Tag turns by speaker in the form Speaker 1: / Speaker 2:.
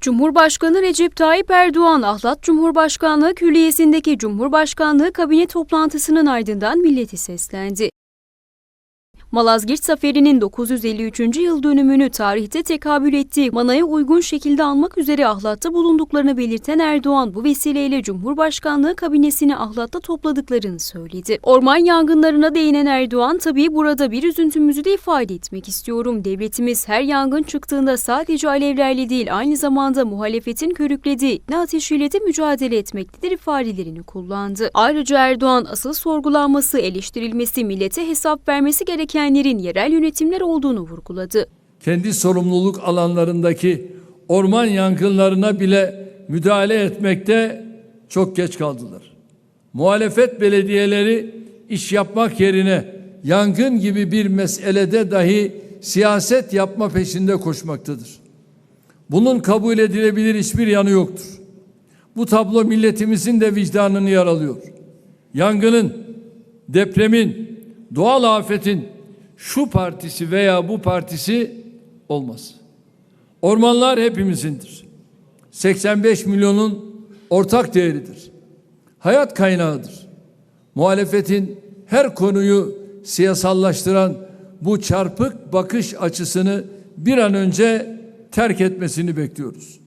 Speaker 1: Cumhurbaşkanı Recep Tayyip Erdoğan, Ahlat Cumhurbaşkanlığı Külliyesi'ndeki Cumhurbaşkanlığı kabine toplantısının ardından milleti seslendi. Malazgirt Zaferi'nin 953. yıl dönümünü tarihte tekabül ettiği manaya uygun şekilde almak üzere Ahlat'ta bulunduklarını belirten Erdoğan bu vesileyle Cumhurbaşkanlığı kabinesini Ahlat'ta topladıklarını söyledi. Orman yangınlarına değinen Erdoğan tabii burada bir üzüntümüzü de ifade etmek istiyorum. Devletimiz her yangın çıktığında sadece alevlerle değil aynı zamanda muhalefetin körüklediği ne ateşiyle de mücadele etmektedir ifadelerini kullandı. Ayrıca Erdoğan asıl sorgulanması, eleştirilmesi, millete hesap vermesi gerekenlerin yerel yönetimler olduğunu vurguladı.
Speaker 2: kendi sorumluluk alanlarındaki orman yangınlarına bile müdahale etmekte çok geç kaldılar. Muhalefet belediyeleri iş yapmak yerine yangın gibi bir meselede dahi siyaset yapma peşinde koşmaktadır. Bunun kabul edilebilir hiçbir yanı yoktur. Bu tablo milletimizin de vicdanını yaralıyor. Yangının, depremin, doğal afetin şu partisi veya bu partisi olmaz. Ormanlar hepimizindir. 85 milyonun ortak değeridir. Hayat kaynağıdır. Muhalefetin her konuyu siyasallaştıran bu çarpık bakış açısını bir an önce terk etmesini bekliyoruz.